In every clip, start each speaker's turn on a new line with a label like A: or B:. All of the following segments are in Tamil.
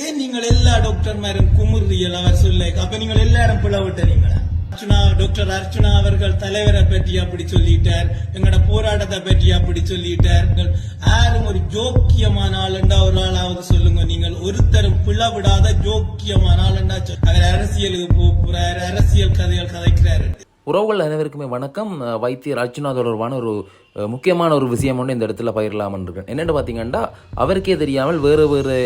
A: ஏன் நீங்கள் எல்லா டாக்டர்மாரும் குமுறியல் அவர் சொல்ல? அப்ப நீங்கள் எல்லாரும் பிளவிட்டீங்களா அர்ச்சுனா டாக்டர் அர்ச்சுனா அவர்கள் தலைவரை பற்றி அப்படி சொல்லிட்டார். எங்கட போராட்டத்தை பற்றி அப்படி சொல்லிட்டார். யாரும் ஒரு ஜோக்கியமான ஆளுண்டா ஒரு ஆளாவது சொல்லுங்க. நீங்கள் ஒருத்தரும் பிளவிடாத ஜோக்கியமான ஆளுண்டா அவர் அரசியலுக்கு போறார். அரசியல் கதைகள் கதைக்கிறாரு.
B: உறவுகள் அனைவருக்குமே வணக்கம். வைத்தியர் அர்ச்சுனா தொடர்பான ஒரு முக்கியமான ஒரு விஷயம் ஒன்று இந்த இடத்துல பயிரலாமன் இருக்கேன். என்னென்னு பார்த்தீங்கன்னா அவருக்கே தெரியாமல் வேறு வேறு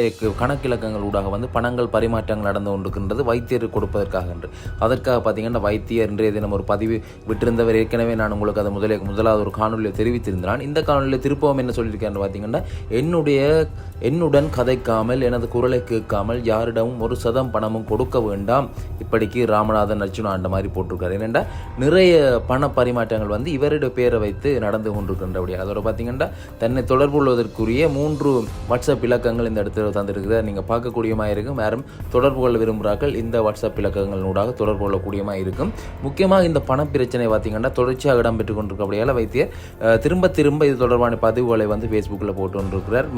B: கணக்கிலக்கங்கள் ஊடாக வந்து பணங்கள் பரிமாற்றங்கள் நடந்து கொண்டிருக்கின்றது வைத்தியர் கொடுப்பதற்காக என்று. அதற்காக பார்த்தீங்கன்னா வைத்தியர் இன்றைய தினம் ஒரு பதிவு விட்டிருந்தவர். ஏற்கனவே நான் உங்களுக்கு அதை முதலே முதலாவது ஒரு காணொலியில் தெரிவித்திருந்தான். இந்த காணொலியில் திருப்பவும் என்ன சொல்லியிருக்கேன் பார்த்தீங்கன்னா என்னுடைய என்னுடன் கதைக்காமல் எனது குரலை கேட்காமல் யாரிடமும் ஒரு சதம் பணமும் கொடுக்க வேண்டாம். இப்படிக்கு ராமநாதன் அர்ச்சுனா அந்த மாதிரி போட்டிருக்காரு. என்னென்னா நிறைய பண பரிமாற்றங்கள் வந்து இவருடைய பேரை வைத்து நடந்து கொண்டிருக்கின்றபடியாக. அதோட பார்த்தீங்கன்னா தன்னை தொடர்பு கொள்வதற்குரிய மூன்று வாட்ஸ்அப் இலக்கங்கள் இந்த இடத்துல தந்திருக்குது நீங்கள் பார்க்கக்கூடியமாக இருக்கும். யாரும் தொடர்பு கொள்ள விரும்புகிறார்கள் இந்த வாட்ஸ்அப் இலக்கங்களினூடாக தொடர்பு கொள்ளக்கூடியமாக இருக்கும். முக்கியமாக இந்த பண பிரச்சனை பார்த்தீங்கன்னா தொடர்ச்சியாக இடம்பெற்று கொண்டிருக்கபடியால் வைத்தியர் திரும்ப திரும்ப இது தொடர்பான பதிவுகளை வந்து ஃபேஸ்புக்கில் போட்டு கொண்டிருக்கிறார்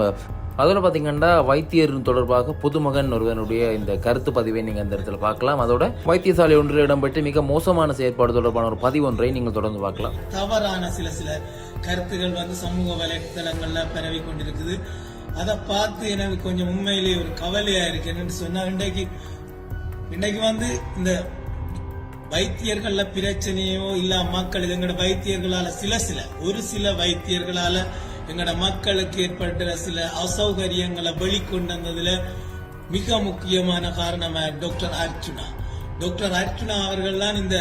B: அதோட பார்த்தீங்கன்னா வைத்தியர் தொடர்பாக புதுமகன் ஒருவனுடைய இந்த கருத்து பதிவை நீங்கள் இந்த இடத்துல பார்க்கலாம். அதோட வைத்தியசாலை ஒன்றில் இடம்பெற்று மிக மோசமான செயற்பாடு தொடர்பான ஒரு பதிவு ஒன்றை நீங்கள் தொடர்ந்து பார்க்கலாம்.
A: தவறான சில சில கருத்துகள் வந்து சமூக வலைத்தளங்கள்ல பரவி கொண்டிருக்குது. அதை பார்த்து எனக்கு கொஞ்சம் உண்மையிலேயே ஒரு கவலையா இருக்கு. என்னன்னு சொன்னா இன்றைக்கு இன்றைக்கு வந்து இந்த வைத்தியர்கள்ல பிரச்சனையோ இல்ல மக்கள் எங்களோட வைத்தியர்களால சில சில ஒரு சில வைத்தியர்களால எங்களோட மக்களுக்கு ஏற்பட்ட சில அசௌகரியங்களை வெளிக்கொண்டு வந்ததுல மிக முக்கியமான காரணமா டாக்டர் அர்ச்சுனா டாக்டர் அர்ச்சுனா அவர்கள் தான் இந்த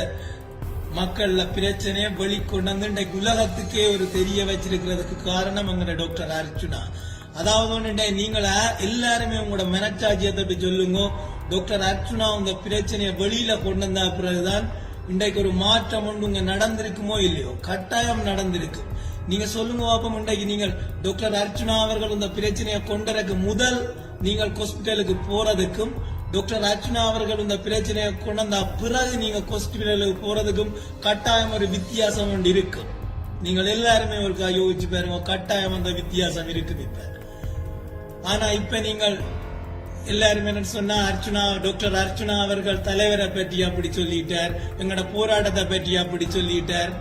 A: மக்கள்ல பிரச்சனையை வெளிக்கொண்டு வந்து இன்றைக்கு உலகத்துக்கே ஒரு தெரிய வச்சிருக்கிறதுக்கு காரணம் எங்கட டாக்டர் அர்ச்சுனா அதாவது ஒண்ணு நீங்கள் எல்லாருமே உங்களோட மனச்சாட்சியத்தை சொல்லுங்க. டாக்டர் அர்ச்சுனா உங்க பிரச்சனையை வெளியில கொண்டு வந்த பிறகுதான் இன்றைக்கு ஒரு மாற்றம் ஒன்று உங்க நடந்திருக்குமோ இல்லையோ? கட்டாயம் நடந்திருக்கு. நீங்க சொல்லுங்க பாப்போம் இன்றைக்கு நீங்கள் டாக்டர் அர்ச்சுனா அவர்கள் இந்த பிரச்சனையை கொண்டறக்கு முதல் நீங்கள் ஹாஸ்பிட்டலுக்கு போறதுக்கும் டாக்டர் அர்ஜுனா அவர்கள் இந்த பிரச்சனையை கொண்டு பிறகு நீங்க ஹாஸ்பிட்டலுக்கு போறதுக்கும் கட்டாயம் ஒரு வித்தியாசம் ஒன்று இருக்கும் நீங்கள் எல்லாருமே ஒரு யோசிச்சு பாருங்க கட்டாயம் அந்த வித்தியாசம் இருக்குது இப்ப. ஆனா இப்ப நீங்கள் எல்லாருமே என்ன சொன்னா அர்ச்சுனா டாக்டர் அர்ச்சுனா அவர்கள் தலைவரை பற்றி அப்படி சொல்லிட்டார் எங்கட போராட்டத்தை பற்றி அப்படி சொல்லிட்டார்.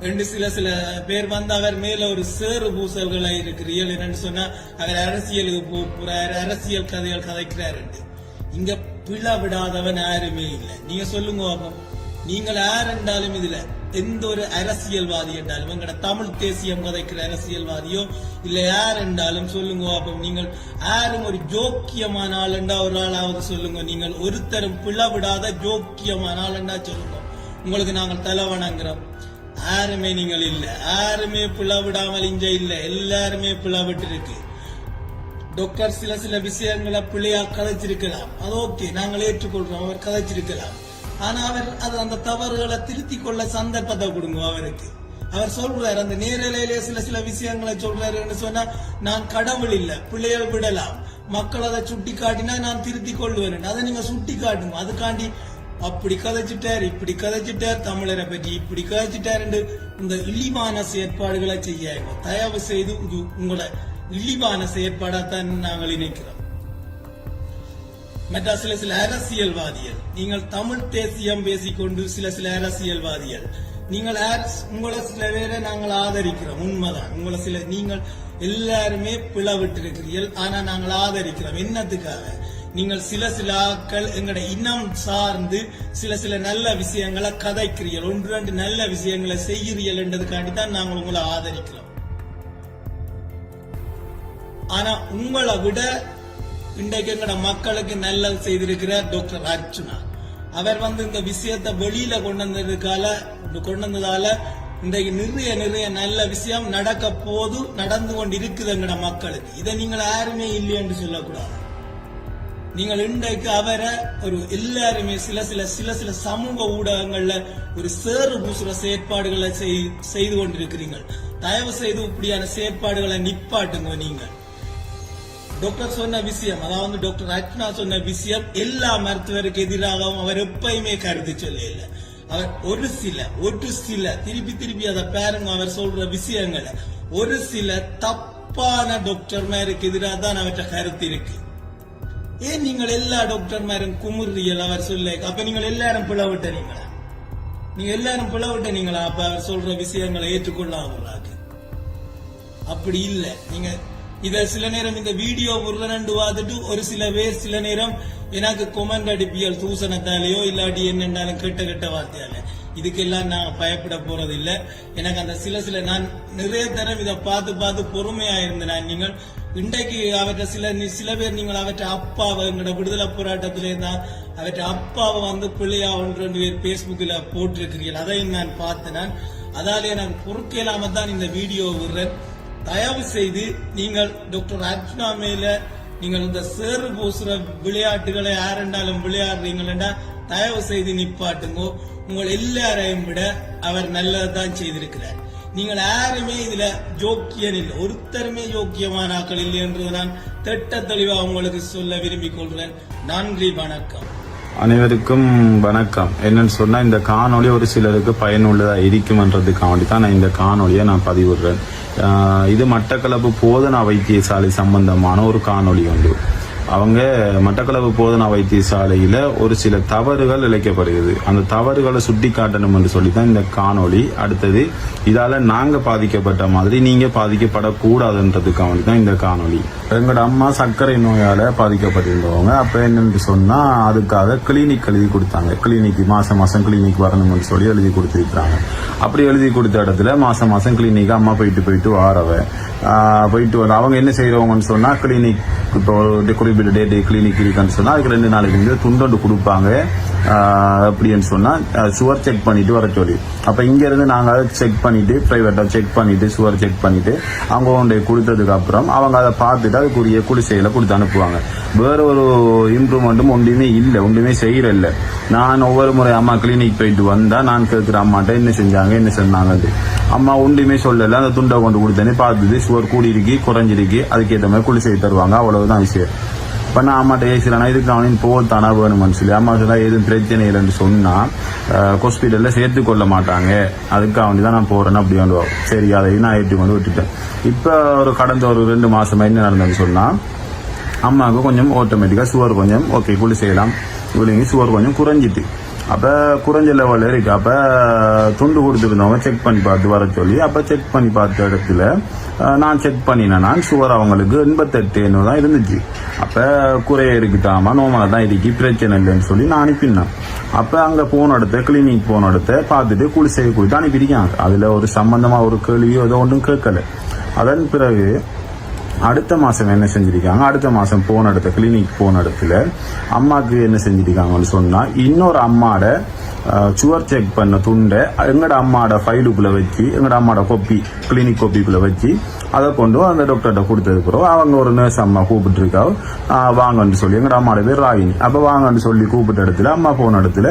A: ரெண்டு சில சில பேர் வந்து அவர் மேல ஒரு சேறு பூசல்களா இருக்கு. ரியல் என்னன்னு சொன்னா அவர் அரசியலுக்கு போ போறார் அரசியல் கதைகள் கதைக்கிறாரு இங்க பிழ விடாதவன் யாருமே இல்லை. நீங்க சொல்லுங்க பாப்போம் நீங்கள் யார் என்றாலும் இதுல எந்த ஒரு அரசியல்வாதி என்றாலும் எங்கட தமிழ் தேசியம் கதைக்கிற அரசியல்வாதியோ இல்ல யார் என்றாலும் சொல்லுங்க அப்போ. நீங்கள் யாரும் ஒரு ஜோக்கியமான ஆளுண்டா ஒரு ஆளாவது சொல்லுங்க. நீங்கள் ஒருத்தரும் பிளவிடாத ஜோக்கியமான ஆளுண்டா சொல்லுங்க. உங்களுக்கு நாங்கள் தலை வணங்குறோம் யாருமே நீங்கள் இல்ல. யாருமே பிளவிடாமல் இங்க இல்ல. எல்லாருமே பிளவிட்டு இருக்கு. டாக்டர் சில சில விஷயங்களை பிள்ளையா கதைச்சிருக்கலாம். அது ஓகே நாங்கள் ஏற்றுக்கொள்றோம் அவர் கதைச்சிருக்கலாம். ஆனா அவர் அது அந்த தவறுகளை திருத்தி கொள்ள சந்தர்ப்பத்தை கொடுங்க அவருக்கு. அவர் சொல்றாரு அந்த நேரலையிலே சில சில விஷயங்களை சொல்றாருன்னு சொன்னா நான் கடவுள் இல்ல பிள்ளையை விடலாம். மக்கள் அதை சுட்டி காட்டினா நான் திருத்தி கொள்வேன் அதை நீங்க சுட்டி காட்டுங்க அதுக்காண்டி அப்படி கதைச்சிட்டார் இப்படி கதைச்சிட்டார் தமிழரை பற்றி இப்படி கதைச்சிட்டாருன்னு இந்த இழிவான செயற்பாடுகளை செய்யாங்க தயவு செய்து உங்களை இழிவான செயற்பாடாத்தான் நாங்கள் நினைக்கிறோம் மற்ற சில சில அரசியல்வாதிகள் நீங்கள் தமிழ் தேசியம் பேசிக்கொண்டு சில சில அரசியல்வாதிகள் நீங்கள் உங்களை சில பேரை நாங்கள் ஆதரிக்கிறோம் உண்மைதான். உங்களை சில நீங்கள் எல்லாருமே பிளவிட்டிருக்கிறீர்கள் ஆனா நாங்கள் ஆதரிக்கிறோம். என்னத்துக்காக? நீங்கள் சில சில ஆட்கள் எங்கட இனம் சார்ந்து சில சில நல்ல விஷயங்களை கதைக்கிறீர்கள். ஒன்று ரெண்டு நல்ல விஷயங்களை செய்கிறீர்கள் என்றதுக்காண்டி தான் நாங்கள் உங்களை ஆதரிக்கிறோம். ஆனா உங்களை விட இன்றைக்கு எங்கட மக்களுக்கு நல்லது செய்திருக்கிறார் டாக்டர் அர்ச்சுனா அவர் வந்து இந்த விஷயத்தை வெளியில கொண்டு வந்ததுக்கால கொண்டு வந்ததால இன்றைக்கு நிறைய நிறைய நல்ல விஷயம் நடக்க போது நடந்து கொண்டு இருக்குது எங்கட மக்களுக்கு. இதை நீங்கள் யாருமே இல்லையென்று சொல்லக்கூடாது. நீங்கள் இன்றைக்கு அவரை ஒரு எல்லாருமே சில சில சில சில சமூக ஊடகங்கள்ல ஒரு சேறு பூசுற செயற்பாடுகளை செய்- செய்து கொண்டிருக்கிறீர்கள். தயவு செய்து இப்படியான செயற்பாடுகளை நிப்பாட்டுங்க நீங்கள் டாக்டர் சொன்ன விஷயம் அதாவது டாக்டர் ரத்னா சொன்ன விஷயம் எல்லா மருத்துவருக்கு எதிராகவும் அவர் எப்பயுமே கருத்து சொல்லல. அவர் ஒரு சில ஒரு சில திருப்பி திருப்பி அதை பாருங்க அவர் சொல்ற விஷயங்களை. ஒரு சில தப்பான டாக்டர்மாருக்கு எதிராக தான் அவற்ற கருத்து இருக்கு. ஏன் நீங்கள் எல்லா டாக்டர்மாரும் குமுறியல் அவர் சொல்ல அப்ப நீங்கள் எல்லாரும் பிளவிட்ட நீங்களா நீங்க எல்லாரும் பிளவிட்ட நீங்களா அப்ப அவர் சொல்ற விஷயங்களை ஏற்றுக்கொள்ளாமலாக்கு அப்படி இல்லை. நீங்க இத சில நேரம் இந்த வீடியோ உருளனண்டு ரெண்டு பார்த்துட்டு ஒரு சில பேர் சில நேரம் எனக்கு கொமெண்ட் அடிப்பியல் தூசணத்தாலேயோ இல்லாட்டி என்னென்னாலும் கெட்ட கெட்ட வார்த்தையால. இதுக்கெல்லாம் நான் பயப்பட போறது இல்ல எனக்கு அந்த சில சில நான் நிறைய தரம் இதை பார்த்து பார்த்து பொறுமையா இருந்தேன் நீங்கள். இன்றைக்கு அவற்றை சில சில பேர் நீங்கள் அவற்றை அப்பாவை எங்களோட விடுதலை போராட்டத்திலே தான் அவற்றை அப்பாவை வந்து பிள்ளையா ஒன்று ரெண்டு பேர் பேஸ்புக்கில் போட்டிருக்கிறீர்கள். அதையும் நான் பார்த்தேன் நான். அதாலே நான் பொறுக்க இல்லாமல் தான் இந்த வீடியோ விடுறேன் தயவு செய்து நீங்கள் டாக்டர் அர்ஜுனா மேல நீங்கள் இந்த சேறு பூசுற விளையாட்டுகளை யாரெண்டாலும் விளையாடுறீங்களா தயவு செய்து நிப்பாட்டுங்க. உங்கள் எல்லாரையும் விட அவர் நல்லதான் செய்திருக்கிறார். நீங்கள் யாருமே இதுல ஜோக்கியன் இல்லை. ஒருத்தருமே ஜோக்கியமான ஆக்கள் இல்லை என்று நான் திட்ட தெளிவாக உங்களுக்கு சொல்ல விரும்பிக் கொள்கிறேன். நன்றி வணக்கம்.
C: அனைவருக்கும் வணக்கம். என்னன்னு சொன்னா இந்த காணொலி ஒரு சிலருக்கு பயனுள்ளதா இருக்குமன்றதுக்காண்டி தான் நான் இந்த காணொலியை நான் பதிவிடுறேன். இது மட்டக்களப்பு போதனா வைத்தியசாலை சம்பந்தமான ஒரு காணொளி ஒன்று அவங்க மட்டக்களவு போதனா வைத்தியசாலையில் ஒரு சில தவறுகள் இழைக்கப்படுகிறது. அந்த தவறுகளை சுட்டி காட்டணும் என்று சொல்லி தான் இந்த காணொளி. அடுத்தது இதால் நாங்கள் பாதிக்கப்பட்ட மாதிரி நீங்கள் பாதிக்கப்படக்கூடாதுன்றதுக்காக தான் இந்த காணொளி. எங்களோட அம்மா சர்க்கரை நோயால் பாதிக்கப்பட்டிருந்தவங்க அப்போ என்னன்னு சொன்னால் அதுக்காக கிளினிக் எழுதி கொடுத்தாங்க. கிளினிக் மாதம் மாதம் கிளினிக் வரணும்னு சொல்லி எழுதி கொடுத்துருக்குறாங்க. அப்படி எழுதி கொடுத்த இடத்துல மாதம் மாசம் கிளினிக் அம்மா போயிட்டு போயிட்டு வாரவ. போயிட்டு வர அவங்க என்ன செய்கிறவங்கன்னு சொன்னால் கிளினிக் இப்போ ஒரு குறிப்பிட்ட டே கிளினிக் இருக்குன்னு சொன்னால் அதுக்கு ரெண்டு நாளைக்கு வந்து துண்டொண்டு கொடுப்பாங்க அப்படின்னு சொன்னால் சுவர் செக் பண்ணிட்டு வர சொல்லி. அப்போ இங்கேருந்து நாங்கள் அதை செக் பண்ணிட்டு ப்ரைவேட்டாக செக் பண்ணிட்டு சுவர் செக் பண்ணிட்டு அவங்க கொண்டு கொடுத்ததுக்கு அப்புறம் அவங்க அதை பார்த்துட்டு அதுக்குரிய குடிசையில் கொடுத்து அனுப்புவாங்க. வேற ஒரு இம்ப்ரூவ்மெண்ட்டும் ஒன்றுமே இல்லை ஒன்றுமே செய்கிற இல்லை நான் ஒவ்வொரு முறை அம்மா கிளினிக் போயிட்டு வந்தால் நான் கேட்குற அம்மாட்ட என்ன செஞ்சாங்க என்ன சொன்னாங்க அம்மா ஒன்றுமே சொல்லலை அந்த துண்டை கொண்டு கொடுத்தேன்னு பார்த்துட்டு சுவர் கூடியிருக்கு குறைஞ்சிருக்கு அதுக்கேற்ற மாதிரி குளிசை தருவாங்க அவ்வளவுதான் விஷயம். இப்போ நான் அம்மாட்ட ஏசுறேன் இதுக்கு அவனின் போத்தானா வேணும் சொல்லி அம்மா சொல்ல எதுவும் பிரச்சனை இல்லைன்னு சொன்னா ஹாஸ்பிட்டல்ல சேர்த்து கொள்ள மாட்டாங்க. அதுக்கு அவனி தான் நான் போறேன்னு அப்படி வந்து சரி அதை நான் ஏற்றுக்கொண்டு விட்டுட்டேன். இப்ப ஒரு கடந்த ஒரு ரெண்டு மாசமா என்ன நடந்ததுன்னு சொன்னா அம்மாவுக்கு கொஞ்சம் ஆட்டோமேட்டிக்கா சுவர் கொஞ்சம் ஓகே குளி செய்யலாம். விழுங்கி சுவர் கொஞ்சம் குறைஞ்சிட்டு. அப்ப குறைஞ்ச லெவல்ல இருக்கு அப்ப துண்டு கொடுத்துருந்தவங்க செக் பண்ணி பார்த்து வர சொல்லி அப்ப செக் பண்ணி பார்த்த இடத்துல நான் செக் பண்ணினேன்னா சுவர் அவங்களுக்கு எண்பத்தெட்டு தான் இருந்துச்சு. அப்போ குறைய இருக்குதாமா? நோமலா தான் இதுக்கு பிரச்சனை இல்லைன்னு சொல்லி நான் அனுப்பினேன். அப்போ அங்கே போன இடத்த கிளினிக் போன இடத்த பார்த்துட்டு குளிசை கொடுத்து அனுப்பியிருக்காங்க. அதில் ஒரு சம்மந்தமாக ஒரு கேள்வியோ ஏதோ ஒன்றும் கேட்கல. அதன் பிறகு அடுத்த மாதம் என்ன செஞ்சிருக்காங்க? அடுத்த மாதம் போன இடத்துல கிளினிக் போன இடத்துல அம்மாவுக்கு என்ன செஞ்சிருக்காங்கன்னு சொன்னால் இன்னொரு அம்மாட சுவர் செக் பண்ண துண்டை எங்களோட அம்மாவோட ஃபைலுக்குள்ளே வச்சு எங்களோட அம்மாவோட கொப்பி கிளினிக் கொப்பிக்குள்ளே வச்சு அதை கொண்டு அந்த டாக்டர்கிட்ட கொடுத்ததுக்கு அவங்க ஒரு நர்ஸ் அம்மா கூப்பிட்டுருக்கா வாங்கன்னு சொல்லி எங்களோட அம்மாவோட பேர் ராகினி. அப்போ வாங்கன்னு சொல்லி கூப்பிட்ட இடத்துல அம்மா போன இடத்துல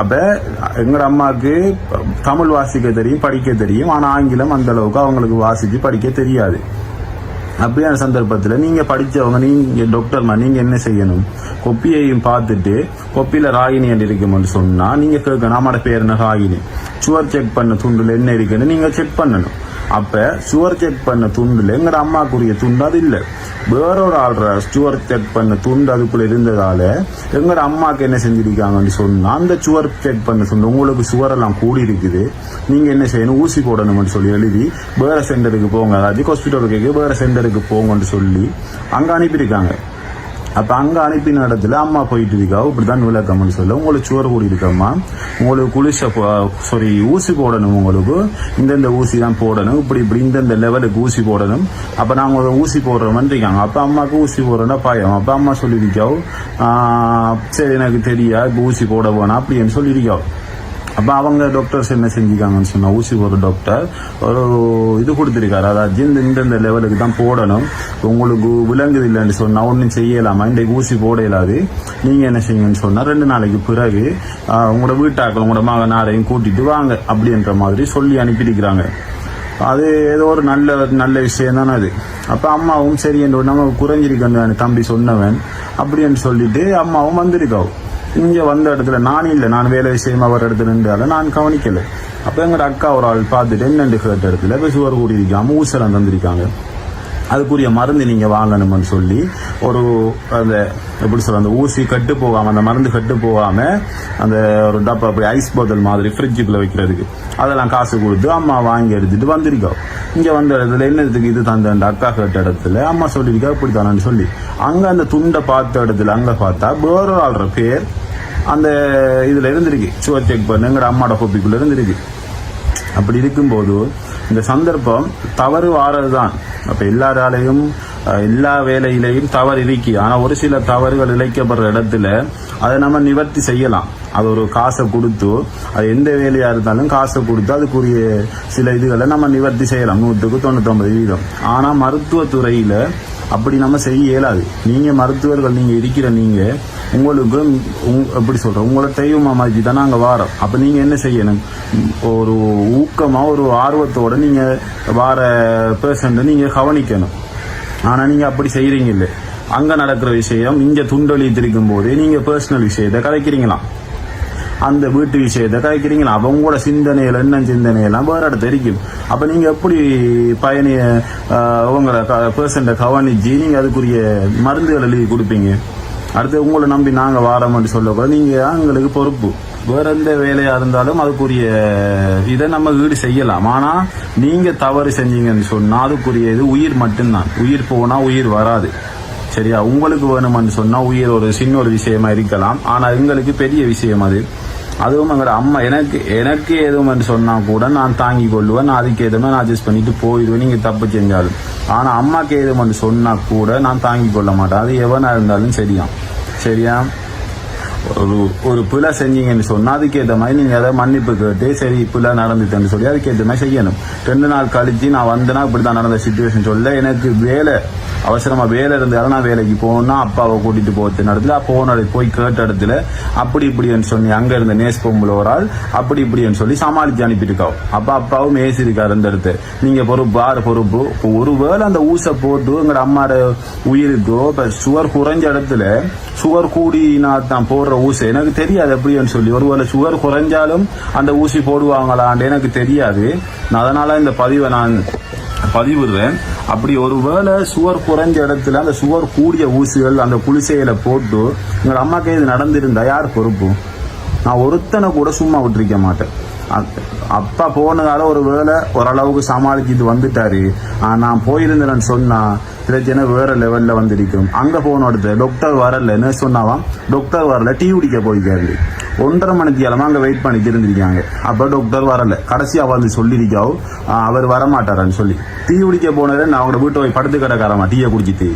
C: அப்போ எங்களோட அம்மாவுக்கு தமிழ் வாசிக்க தெரியும் படிக்க தெரியும் ஆனால் ஆங்கிலம் அந்த அளவுக்கு அவங்களுக்கு வாசித்து படிக்க தெரியாது. அப்படியான சந்தர்ப்பத்தில் நீங்கள் படித்தவங்க நீங்கள் டாக்டர்மா நீங்கள் என்ன செய்யணும்? கொப்பியையும் பார்த்துட்டு கொப்பியில் ராகினி என்று இருக்கும்னு சொன்னால் நீங்கள் கேட்கணும் நம்மளோட பேர் என்ன ராகினி சுவர் செக் பண்ண துண்டில் என்ன இருக்குன்னு நீங்கள் செக் பண்ணணும். அப்போ சுவர் செக் பண்ண துண்டில் எங்கட அம்மாக்குரிய துண்டு அது இல்ல. வேறொரு ஆள்ற சுவர் செக் பண்ண துண்டு அதுக்குள்ளே இருந்ததால எங்கட அம்மாவுக்கு என்ன செஞ்சிருக்காங்கன்னு சொன்னால் அந்த சுவர் செக் பண்ண துண்டு உங்களுக்கு சுவரெல்லாம் கூடி இருக்குது. நீங்கள் என்ன செய்யணும்? ஊசி போடணும்னு சொல்லி எழுதி வேறு சென்டருக்கு போங்க. அதாவது ஹாஸ்பிட்டலுக்கு வேறு சென்டருக்கு போங்கன்னு சொல்லி அங்கே அனுப்பியிருக்காங்க. அப்ப அங்க அனுப்பின இடத்துல அம்மா போயிட்டு இருக்கா இப்படிதான் விளக்கம்னு சொல்ல. உங்களுக்கு சுவர் கூடி இருக்கம்மா. உங்களுக்கு குளிச சாரி ஊசி போடணும் உங்களுக்கு. இந்தந்த ஊசி தான் போடணும். இப்படி இப்படி இந்தந்த லெவலுக்கு ஊசி போடணும். அப்ப நாங்க ஒரு ஊசி போடுறோம்ன்றிருக்காங்க அப்ப அம்மாவுக்கு ஊசி போடுறோம்னா பயம். அப்ப அம்மா சொல்லியிருக்காவோ சரி எனக்கு தெரியா இப்ப ஊசி போட வேணாம் அப்படின்னு சொல்லியிருக்காவோ அப்போ அவங்க டாக்டர்ஸ் என்ன செஞ்சுக்காங்கன்னு சொன்னால் ஊசி போகிற டாக்டர் ஒரு இது கொடுத்துருக்காரு. அதாவது இந்த இந்தந்த லெவலுக்கு தான் போடணும். உங்களுக்கு விளங்குது இல்லைன்னு சொன்னால் ஒன்றும் செய்யலாமா? இன்றைக்கு ஊசி போட இயலாது. நீங்கள் என்ன செய்யுங்கன்னு சொன்னால் ரெண்டு நாளைக்கு பிறகு உங்களோட வீட்டாக்கள் உங்களோட மகனாரையும் கூட்டிட்டு வாங்க அப்படின்ற மாதிரி சொல்லி அனுப்பியிருக்கிறாங்க. அது ஏதோ ஒரு நல்ல நல்ல விஷயம் தானே அது. அப்போ அம்மாவும் சரி என்று நம்ம குறைஞ்சிருக்கேன் தம்பி சொன்னவன் அப்படின்னு சொல்லிட்டு அம்மாவும் வந்திருக்காவும் இங்க வந்த இடத்துல நான் இல்லை. நான் வேலை விஷயமா வர இடத்துல நின்றால நான் கவனிக்கல. அப்ப எங்கட அக்கா ஒரு ஆள் பார்த்துட்டு என்னண்டு கேட்ட இடத்துல சுவர் கூடியிருக்காம ஊசலம் தந்திருக்காங்க. அதுக்குரிய மருந்து நீங்க வாங்கணும்னு சொல்லி ஒரு அந்த எப்படி சொல்ற அந்த ஊசி கட்டு போகாம அந்த மருந்து கட்டு போகாம அந்த ஒரு டப்பா அப்படி ஐஸ் போத்தல் மாதிரி ஃப்ரிட்ஜுக்குள்ள வைக்கிறதுக்கு. அதெல்லாம் காசு கொடுத்து அம்மா வாங்கி எடுத்துட்டு வந்திருக்கோம் இங்க வந்த இடத்துல என்னதுக்கு இது தந்த அக்கா கேட்ட இடத்துல அம்மா சொல்லியிருக்கா இப்படி தானு சொல்லி. அங்க அந்த துண்டை பார்த்த இடத்துல அங்க பார்த்தா வேற ஆள்ற பேர் அந்த இதில் இருந்திருக்கு. சுவர் செக் பண்ணு எங்கட அம்மாட கோப்பிக்குள்ள இருந்திருக்கு. அப்படி இருக்கும்போது இந்த சந்தர்ப்பம் தவறு வாரதுதான். அப்போ எல்லாராலையும் எல்லா வேலையிலையும் தவறு இருக்கு. ஆனால் ஒரு சில தவறுகள் இழைக்கப்படுற இடத்துல அதை நம்ம நிவர்த்தி செய்யலாம். அது ஒரு காசை கொடுத்து அது எந்த வேலையாக இருந்தாலும் காசை கொடுத்து அதுக்குரிய சில இதுகளை நம்ம நிவர்த்தி செய்யலாம். நூற்றுக்கு தொண்ணூத்தொம்பது வீதம். ஆனால் மருத்துவத்துறையில் அப்படி நம்ம செய்ய இயலாது. நீங்கள் மருத்துவர்கள் நீங்கள் இருக்கிற நீங்கள் உங்களுக்கு உங்- எப்படி சொல்கிறோம் உங்களை தெய்வமாக மாதிரி தான் நாங்கள் வாரோம். அப்போ நீங்கள் என்ன செய்யணும்? ஒரு ஊக்கமாக ஒரு ஆர்வத்தோட நீங்கள் வார பேஷண்ட்டை நீங்கள் கவனிக்கணும். ஆனால் நீங்கள் அப்படி செய்கிறீங்க இல்லை அங்கே நடக்கிற விஷயம் இங்கே துண்டொலி திரிக்கும் போதே நீங்கள் பர்சனல் விஷயத்தை கலைக்கிறீங்களாம். அந்த வீட்டு விஷயத்தை கலைக்கிறீங்களா அவங்களோட சிந்தனையில் என்ன சிந்தனையெல்லாம் வேறு இடத்த இருக்கும். அப்போ நீங்கள் எப்படி பயணிய ஆஹ், க பேர்சன்ட கவனிச்சு நீங்கள் அதுக்குரிய மருந்துகள் எழுதி கொடுப்பீங்க? அடுத்து உங்களை நம்பி நாங்கள் வாரோம்னு சொல்லக்கூட நீங்கள் எங்களுக்கு பொறுப்பு. வேற எந்த வேலையாக இருந்தாலும் அதுக்குரிய இதை நம்ம ஈடு செய்யலாம். ஆனால் நீங்கள் தவறு செஞ்சீங்கன்னு சொன்னால் அதுக்குரிய இது உயிர் மட்டும்தான். உயிர் போனால் உயிர் வராது. சரியா? உங்களுக்கு வேணுமென்னு சொன்னால் உயிர் ஒரு சின்ன ஒரு விஷயமா இருக்கலாம். ஆனால் எங்களுக்கு பெரிய விஷயம் அது. அதுவும் எங்களோட அம்மா எனக்கு எனக்கு எதுவும் சொன்னால் கூட நான் தாங்கி கொள்ளுவேன். நான் அதுக்கு எதுவுமே நான் அட்ஜஸ்ட் பண்ணிட்டு போயிடுவேன். நீங்கள் தப்பு செஞ்சாலும். ஆனால் அம்மாக்கு எதுவும் சொன்னால் கூட நான் தாங்கி கொள்ள மாட்டேன். அது எவனாக இருந்தாலும் சரியா சரியா? ஒரு ஒரு பிழை செஞ்சீங்கன்னு சொன்னா அதுக்கேற்ற மாதிரி நீங்கள் அதை மன்னிப்பு கேட்டு சரி பிழை நடந்துட்டேன்னு சொல்லி அதுக்கேற்ற மாதிரி செய்யணும். ரெண்டு நாள் கழித்து நான் வந்தேன்னா இப்படி தான் நடந்த சுச்சுவேஷன் சொல்ல எனக்கு வேலை. அவசரமா வேலை இருந்தாலும் நான் வேலைக்கு போகணும்னா அப்பாவை கூட்டிட்டு போகிறது இடத்துல போன போய் கேட்ட இடத்துல அப்படி இப்படின்னு சொல்லி அங்க இருந்த நேஸ் பொம்பளை ஒரு ஆள் அப்படி இப்படின்னு சொல்லி சமாளிச்சு அனுப்பிட்டுருக்காவும் அப்பா அப்பாவும் ஏசி இருக்காரு அந்த இடத்து. நீங்க பொறுப்பு ஆறு பொறுப்பு. இப்போ ஒருவேளை அந்த ஊசை போட்டு எங்களோட அம்மாட உயிருக்கோ இப்ப சுவர் குறைஞ்ச இடத்துல சுவர் கூடினா தான் போடுற ஊசி எனக்கு தெரியாது எப்படின்னு சொல்லி. ஒருவேளை சுவர் குறைஞ்சாலும் அந்த ஊசி போடுவாங்களான்னு எனக்கு தெரியாது. நான் அதனால இந்த பதிவை நான் பதிவிடுறேன் அப்படி ஒருவேளை சுவர் குறைஞ்ச இடத்துல அந்த சுவர் கூடிய ஊசிகள் அந்த குளிசையில போட்டு எங்கள் அம்மாக்கு இது நடந்திருந்தா யார் பொறுப்பு? நான் ஒருத்தனை கூட சும்மா விட்டுருக்க மாட்டேன். அப்பா போனதால ஒரு வேளை ஓரளவுக்கு சமாளிச்சுட்டு வந்துட்டாரு. நான் போயிருந்தேன்னு சொன்னா பிரச்சனை வேற லெவல்ல வந்திருக்கும். அங்க போன இடத்துல டாக்டர் வரலன்னு சொன்னாவாம். டாக்டர் வரல டீ குடிக்க போயிருக்காரு. ஒன்றரை மணிக்கு அங்கே வெயிட் பண்ணிட்டு இருந்திருக்காங்க. அப்போ டாக்டர் வரல. கடைசியாக வந்து சொல்லியிருக்காவோ அவர் வரமாட்டாரான்னு சொல்லி. டீ குடிக்க போனதை நான் அவங்களோட வீட்டை போய் படுத்து கிடக்காரமா டீயை குடிச்சிட்டு.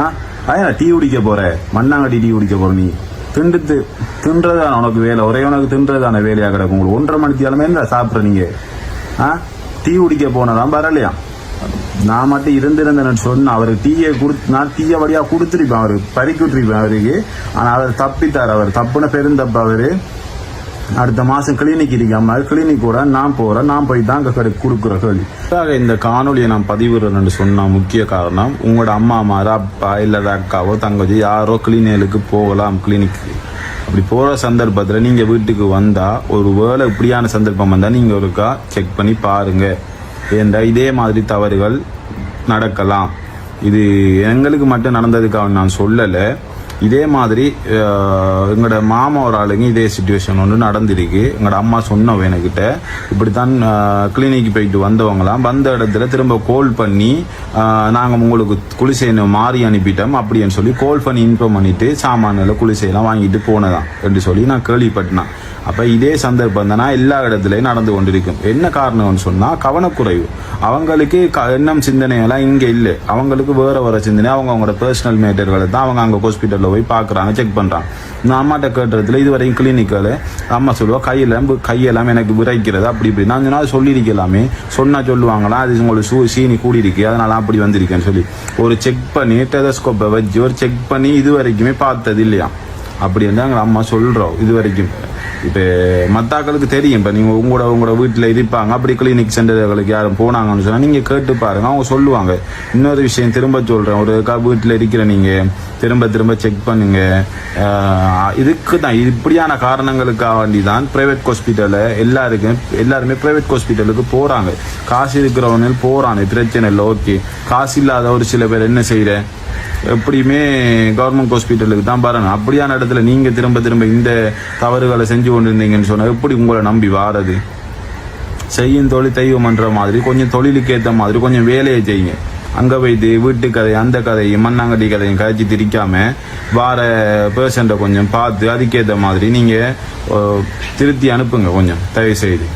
C: ஆ அதான் டீ குடிக்க போகிறேன் மண்ணாங்கடி டீ குடிக்க போகிற நீ? திண்டுத்து தின்றதான உனக்கு வேலை? ஒரே உனக்கு தின்றதான வேலையா கிடக்கும்? உங்களுக்கு ஒன்றரை மணிக்கு கிழமை என்ன சாப்பிட்ற நீங்கள் ஆ டீ குடிக்க போனதான் வரலையா நான் மட்டும் இருந்திருந்தேன்னு சொன்ன அவருக்கு டீயை கொடுத்து நான் டீயை வழியா கொடுத்துருப்பேன் அவருக்கு பறிக்க விட்டுருப்பேன் அவருக்கு. ஆனால் அவர் தப்பித்தார் அவர். தப்புன பெருந்தப்ப அவர். அடுத்த மாதம் கிளினிக் இருக்காம கிளினிக் கூட நான் போகிறேன் நான் போய் தான் அங்கே கொடுக்குற கேள்வி இந்த காணொலியை நான் பதிவிடுறேன்னு சொன்ன முக்கிய காரணம் உங்களோட அம்மா மாற அப்பா இல்ல அக்காவோ தங்கச்சி யாரோ கிளினிக்கு போகலாம் கிளினிக்கு அப்படி போகிற சந்தர்ப்பத்தில் நீங்கள் வீட்டுக்கு வந்தால் ஒரு வேலை இப்படியான சந்தர்ப்பம் வந்தால் நீங்கள் ஒருக்கா செக் பண்ணி பாருங்கள் என்ற இதே மாதிரி தவறுகள் நடக்கலாம்? இது எங்களுக்கு மட்டும் நடந்ததுக்காக நான் சொல்லலை. இதே மாதிரி எங்களோட மாமா ஒரு ஆளுங்க இதே சுச்சுவேஷன் ஒன்று நடந்திருக்கு. எங்களோட அம்மா சொன்னவ என்கிட்ட. இப்படித்தான் கிளினிக் போயிட்டு வந்தவங்களாம். வந்த இடத்துல திரும்ப கோல் பண்ணி நாங்கள் உங்களுக்கு குளிசைன்னு மாறி அனுப்பிட்டோம் அப்படின்னு சொல்லி கோல் பண்ணி இன்ஃபார்ம் பண்ணிட்டு சாமான்களை குளிசையெல்லாம் வாங்கிட்டு போனதான் என்று சொல்லி நான் கேள்விப்பட்டேன் அப்போ இதே சந்தர்ப்பம் தானே எல்லா இடத்துலையும் நடந்து கொண்டிருக்கும். என்ன காரணம்னு சொன்னால் கவனக்குறைவு. அவங்களுக்கு க- எண்ணம் சிந்தனையெல்லாம் இங்கே இல்லை. அவங்களுக்கு வேறு வேறு சிந்தனை. அவங்க அவங்களோட பர்சனல் மேட்டர்களை தான் அவங்க அங்கே ஹாஸ்பிட்டலில் போய் பார்க்குறாங்க செக் பண்ணுறாங்க நான் அம்மாட்ட கேட்டதுல இது வரையும் கிளினிக்கல அம்மா சொல்லுவா கையெல்லாம் கையெல்லாம் எனக்கு விரைக்கிறது அப்படி இப்படி நான் சொன்னால் சொல்லியிருக்கலாமே. சொன்னால் சொல்லுவாங்களா அது உங்களுக்கு சூ சீனி கூடியிருக்கு. அதனால் அதனால அப்படி வந்திருக்கேன்னு சொல்லி. ஒரு செக் பண்ணி டெலஸ்கோப்பை வச்சு ஒரு செக் பண்ணி இது வரைக்குமே பார்த்தது இல்லையா? அப்படி வந்து எங்கள் அம்மா சொல்கிறோம் இது வரைக்கும். இப்போ மத்தாக்களுக்கு தெரியும். இப்போ நீங்கள் உங்களோட உங்களோட வீட்டில் இருப்பாங்க. அப்படி கிளினிக் சென்டர்களுக்கு யாரும் போனாங்கன்னு சொன்னால் நீங்கள் கேட்டு பாருங்கள் அவங்க சொல்லுவாங்க. இன்னொரு விஷயம் திரும்ப சொல்கிறேன் ஒரு வீட்டில் இருக்கிற நீங்கள் திரும்ப திரும்ப செக் பண்ணுங்க. இதுக்கு தான். இப்படியான காரணங்களுக்காக வேண்டி தான் ப்ரைவேட் ஹாஸ்பிட்டலில் எல்லாருக்கும் எல்லாருமே ப்ரைவேட் ஹாஸ்பிட்டலுக்கு போகிறாங்க காசு இருக்கிறவங்க போகிறாங்க பிரச்சனை இல்லை. ஓகே. காசு இல்லாத ஒரு சில பேர் என்ன செய்கிறேன் எப்படியுமே கவர்மெண்ட் ஹாஸ்பிட்டலுக்கு தான் பாருங்க அப்படியான இடத்துல நீங்க திரும்ப திரும்ப இந்த தவறுகளை செஞ்சு கொண்டு கொண்டிருந்தீங்கன்னு சொன்னால் எப்படி உங்களை நம்பி வாரது? செய்யும் தொழில் தெய்வம்ன்ற மாதிரி கொஞ்சம் தொழிலுக்கு ஏற்ற மாதிரி கொஞ்சம் வேலையை செய்யுங்க. அங்கே போய்த்து வீட்டு கதை அந்த கதையும் மண்ணாங்கட்டி கதையும் கதைச்சி திரிக்காம வார பேஷண்ட்டை கொஞ்சம் பார்த்து அதுக்கேற்ற மாதிரி நீங்கள் திருத்தி அனுப்புங்க கொஞ்சம் தயவு செய்து